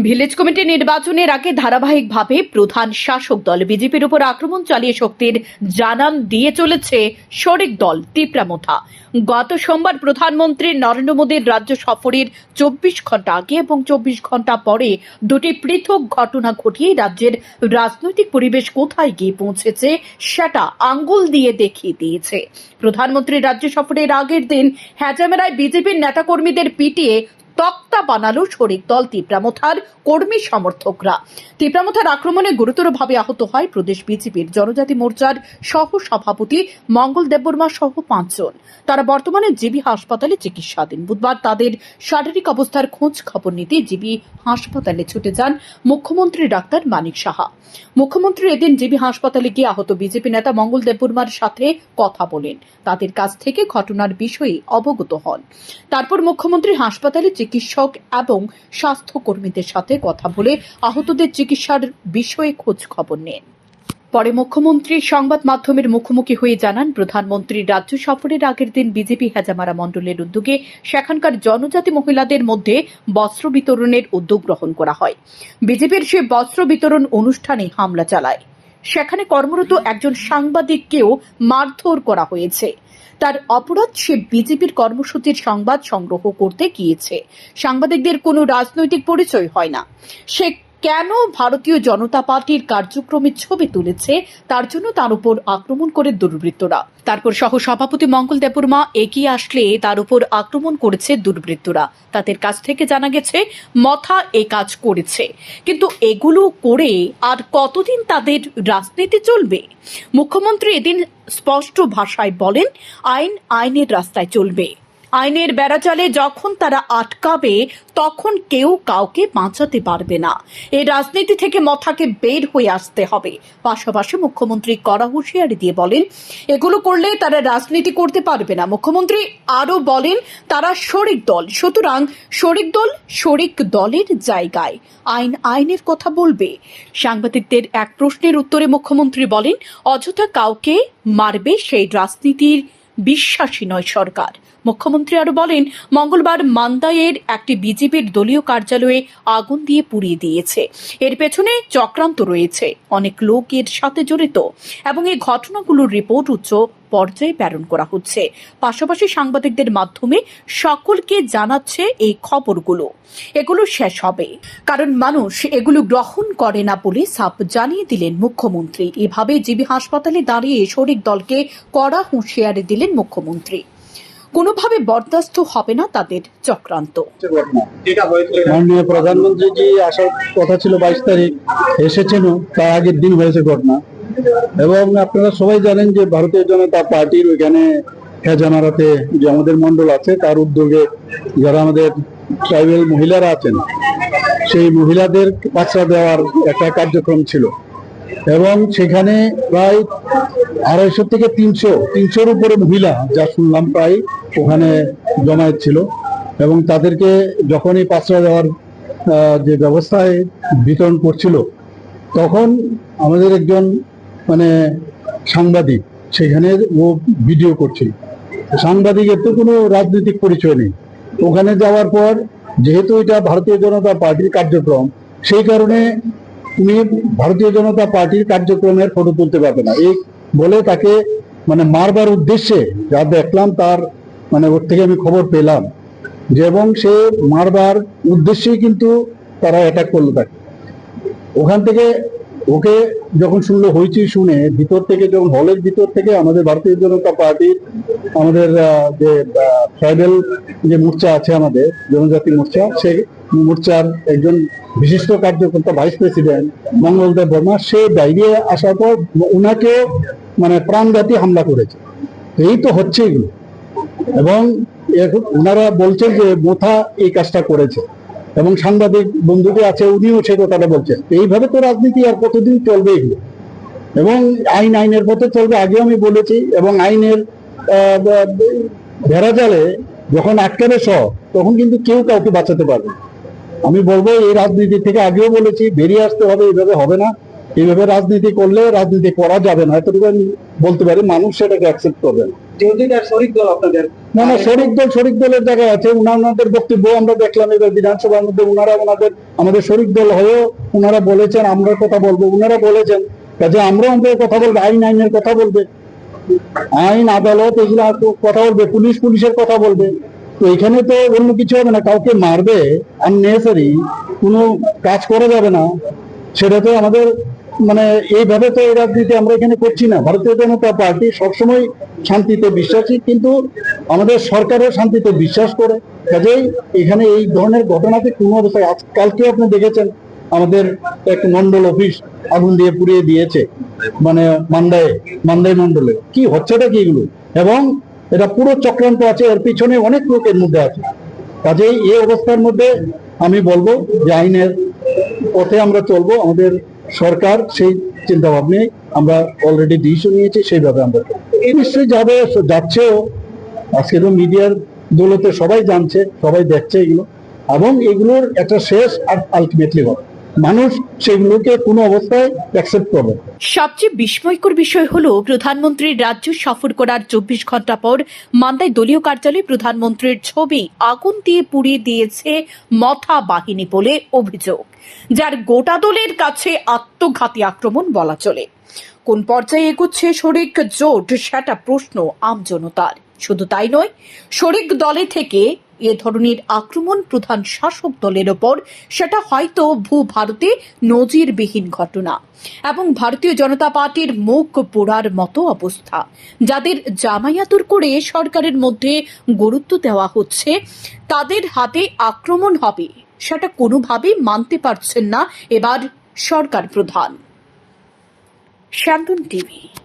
Village committee নির্বাচনের আগে ধারাবাহিকভাবে প্রধান শাসক দল বিজেপির উপর আক্রমণ চালিয়ে শক্তির জানান দিয়ে চলেছে শরিক দল তিপ্রামথা গত সোমবার প্রধানমন্ত্রী নরেন্দ্র মোদীর রাজ্য সফরের চব্বিশ ঘণ্টা আগে এবং চব্বিশ ঘণ্টা পরে দুটি পৃথক ঘটনা ঘটিয়ে রাজ্যের রাজনৈতিক পরিবেশ কোথায় গিয়ে পৌঁছেছে সেটা আঙ্গুল দিয়ে দেখিয়ে দিয়েছে। প্রধানমন্ত্রীর রাজ্য সফরের আগের দিন হ্যাজামেরায় বিজেপির নেতাকর্মীদের পিটিয়ে তক্তা বানালো শরিক দল তিপ্রামথার কর্মী সমর্থকরা। তিপ্রামথার আক্রমণে গুরুতরভাবে আহত হয় প্রদেশ বিজেপির জনজাতি মোর্চার সহ সভাপতি মঙ্গল দেববর্মা সহ পাঁচজন। তারা বর্তমানে জিবি হাসপাতালে চিকিৎসাধীন। বুধবার তাদের শারীরিক অবস্থার খোঁজ খবর নিতে জিবি হাসপাতালে ছুটে যান মুখ্যমন্ত্রী ডাক্তার মানিক সাহা। মুখ্যমন্ত্রী এদিন জিবি হাসপাতালে গিয়ে আহত বিজেপি নেতা মঙ্গল দেববর্মার সাথে কথা বলেন। তাদের কাছ থেকে ঘটনার বিষয়ে অবগত হন। তারপর মুখ্যমন্ত্রী হাসপাতালে চিকিৎসক এবং স্বাস্থ্যকর্মীদের সাথে কথা বলে আহতদের চিকিৎসার বিষয়ে খোঁজ খবর নেন। পরে মুখ্যমন্ত্রী সংবাদ মাধ্যমের মুখোমুখি হয়ে জানান, প্রধানমন্ত্রী রাজ্য সফরের আগের দিন বিজেপি হেজামারা মণ্ডলের উদ্যোগে সেখানকার জনজাতি মহিলাদের মধ্যে বস্ত্র বিতরণের উদ্যোগ গ্রহণ করা হয়। বিজেপির সে বস্ত্র বিতরণ অনুষ্ঠানে হামলা চালায়। সেখানে কর্মরত একজন সাংবাদিককেও মারধর করা হয়েছে। তার অপরাধ সে বিজেপির কর্মসূচির সংবাদ সংগ্রহ করতে গিয়েছে। সাংবাদিকদের কোনো রাজনৈতিক পরিচয় হয় না। সে কেন ভারতীয় জনতা পার্টির কার্যক্রমের ছবি তুলেছে? তার জন্য তার উপর আক্রমণ করে দুর্বৃত্তরা। তারপর সহ সভাপতি মঙ্গল দেববর্মা এগিয়ে আসলে তার উপর আক্রমণ করেছে দুর্বৃত্তরা। তাদের কাছ থেকে জানা গেছে, মথা এ কাজ করেছে। কিন্তু এগুলো করে আর কতদিন তাদের রাজনীতি চলবে? মুখ্যমন্ত্রী এদিন স্পষ্ট ভাষায় বলেন, আইন আইনের রাস্তায় চলবে। আইনের বেড়াচালে যখন তারা আটকাবে, তখন কেউ কাউকে বাঁচাতে পারবে না। এই রাজনীতি থেকে মথাকে বের হয়ে আসতে হবে। পাশাপাশি মুখ্যমন্ত্রী কড়া হুঁশিয়ারি দিয়ে বলেন, এগুলো করলে তারা রাজনীতি করতে পারবে না। মুখ্যমন্ত্রী আরও বলেন, তারা শরিক দল। সুতরাং শরিক দল শরিক দলের জায়গায়। আইন আইনের কথা বলবে। সাংবাদিকদের এক প্রশ্নের উত্তরে মুখ্যমন্ত্রী বলেন, অযথা কাউকে মারবে সেই রাজনীতির বিশ্বাসী নয় সরকার। মুখ্যমন্ত্রী আরও বলেন, মঙ্গলবার মান্দায়ের একটি বিজেপির দলীয় কার্যালয়ে আগুন দিয়ে পুড়িয়ে দিয়েছে। এর পেছনে চক্রান্ত রয়েছে। অনেক লোক এর সাথে জড়িত এবং এই ঘটনাগুলোর রিপোর্ট উচ্চ পর্যায়ে প্রেরণ করা হচ্ছে। পাশাপাশি সাংবাদিকদের মাধ্যমে সকলকে জানাচ্ছে এই খবরগুলো। এগুলো শেষ হবে। কারণ মানুষ এগুলো গ্রহণ করে না বলে সাপ জানিয়ে দিলেন মুখ্যমন্ত্রী। এভাবে জিবি হাসপাতালে দাঁড়িয়ে শরিক দলকে কড়া হুঁশিয়ারি দিলেন মুখ্যমন্ত্রী। কোনোভাবে বরদাস্ত হবে না তাদের চক্রান্ত। মাননীয় প্রধানমন্ত্রী জি আসার কথা ছিল বাইশ তারিখ এসেছেন তার আগের দিন হয়েছে ঘটনা। এবং আপনারা সবাই জানেন যে ভারতীয় জনতা পার্টির ওইখানে হেজামারাতে যে আমাদের মন্ডল আছে, তার উদ্যোগে যারা আমাদের ট্রাইবেল মহিলারা আছেন, সেই মহিলাদের বাচ্চা দেওয়ার একটা কার্যক্রম ছিল। এবং সেখানে প্রায় আড়াইশো থেকে তিনশো, তিনশোর উপরে মহিলা, যা শুনলাম প্রায় ওখানে জমায়েত ছিল। এবং তাদেরকে যখনই পাঁচটা দেওয়ার যে ব্যবস্থায় বিতরণ করছিল, তখন আমাদের একজন মানে সাংবাদিক, সেখানে ও ভিডিও করছিল। সাংবাদিকের তো কোনো রাজনৈতিক পরিচয় নেই। ওখানে যাওয়ার পর, যেহেতু এটা ভারতীয় জনতা পার্টির কার্যক্রম, সেই কারণে তুমি ভারতীয় জনতা পার্টির কার্যক্রমের ফটো তুলতে পারবে না। এই বলে তাকে মানে মারবার উদ্দেশ্যে যা দেখলাম তার মানে ওর থেকে আমি খবর পেলাম যে এবং সে মারবার উদ্দেশ্যেই কিন্তু তারা অ্যাটাক করল তাকে। ওখান থেকে ওকে যখন শুনলো, হইচই শুনে, ভিতর থেকে যখন, হলের ভিতর থেকে আমাদের ভারতীয় জনতা পার্টির আমাদের যে ট্রাইবেল যে মোর্চা আছে আমাদের, জনজাতি মোর্চা, সেই মোর্চার একজন বিশিষ্ট কার্যকর্তা, ভাইস প্রেসিডেন্ট মঙ্গলদেব বর্মা, সে বাইরে আসার পর ওনাকে মানে প্রাণঘাতী হামলা করেছে। এই তো হচ্ছে এগুলো এবং ওনারা বলছেন যে, মোথা এই কাজটা করেছে। এবং সাংবাদিক বন্ধুকে আছে, উনিও সে কথাটা বলছেন এইভাবে তো রাজনীতি আর কতদিন চলবে এগুলো? এবং আইন, আইনের পথে চলবে, আগেও আমি বলেছি, এবং আইনের ভেড়াজালে যখন আটকাবে সব তখন কিন্তু কেউ কাউকে বাঁচাতে পারবে আমি বলব, এই রাজনীতি থেকে আগেও বলেছি, বেরিয়ে আসতে হবে, এইভাবে হবে না। এইভাবে রাজনীতি করলে রাজনীতি করা যাবে না। এতটুকু আমি বলতে পারি, মানুষ সেটাকে অ্যাকসেপ্ট করবে না। না না, শরিক দল, শরিক দলের জায়গায় আছে। বক্তব্য আমরা দেখলাম এবার বিধানসভার মধ্যে। ওনাদের আমাদের শরিক দল হয়েও বলেছেন, আমরা কথা বলব। বলেছেন, কাজে আমরা কথা বলব, আইন, আইনের কথা বলবে। আইন, আদালত এগুলো কথা বলবে, পুলিশ পুলিশের কথা বলবে। তো এখানে তো অন্য কিছু হবে না, কাউকে মারবে আননেসারি কোনো কাজ করা যাবে না। সেটা তো আমাদের মানে এইভাবে তো এই রাজনীতি আমরা এখানে করছি না। ভারতীয় জনতা পার্টি সবসময় শান্তিতে বিশ্বাসী, কিন্তু আমাদের সরকারও শান্তিতে বিশ্বাস করে। কাজেই এখানে এই ধরনের ঘটনাতে কোনো অবস্থায় আজ, কালকে আপনি দেখেছেন, আমাদের এক মন্ডল অফিস আগুন দিয়ে পুড়িয়ে দিয়েছে মানে মান্দায় মান্দাই মন্ডলে। কি হচ্ছেটা কি এগুলো? এবং এটা পুরো চক্রান্ত আছে, এর পিছনে অনেক লোকের মধ্যে আছে। কাজেই এই অবস্থার মধ্যে আমি বলব যে আইনের পথে আমরা চলবো, আমাদের সরকার সেই চিন্তা ভাবনায় আমরা অলরেডি ডিসিশন নিয়েছি, সেইভাবে আমরা। এই নিশ্চয়ই যাবে, যাচ্ছেও। আজকে তো মিডিয়ার দৌলতে সবাই জানছে, সবাই দেখছে এগুলো। এবং এগুলোর একটা শেষ আর আলটিমেটলি হবে। মানুষ সেগুলোকে কোনো অবস্থায় অ্যাকসেপ্ট করবে সবচেয়ে বিস্ময়কর বিষয় হলো প্রধানমন্ত্রীর রাজ্য সফর করার চব্বিশ ঘণ্টা পর মান্দায় দলীয় কার্যালয়ে প্রধানমন্ত্রীর ছবি আগুন দিয়ে পুড়িয়ে দিয়েছে মথা বাহিনী বলে অভিযোগ, যার গোটা দলের কাছে আত্মঘাতী আক্রমণ বলা চলে। কোন পর্যায়ে এগুচ্ছে শরিক জোট সেটা প্রশ্ন আমজনতার শুধু তাই নয়, শরিক দলে থেকে এ ধরনের আক্রমণ প্রধান শাসক দলের ওপর, সেটা হয়তো ভূ ভারতে নজিরবিহীন ঘটনা। এবং ভারতীয় জনতা পার্টির মুখ পোড়ার মতো অবস্থা। যাদের জামায়াতুর করে সরকারের মধ্যে গুরুত্ব দেওয়া হচ্ছে, তাদের হাতে আক্রমণ হবে, সেটা কোনোভাবেই মানতে পারছেন না এবার সরকার প্রধান। শান্তন টিভি।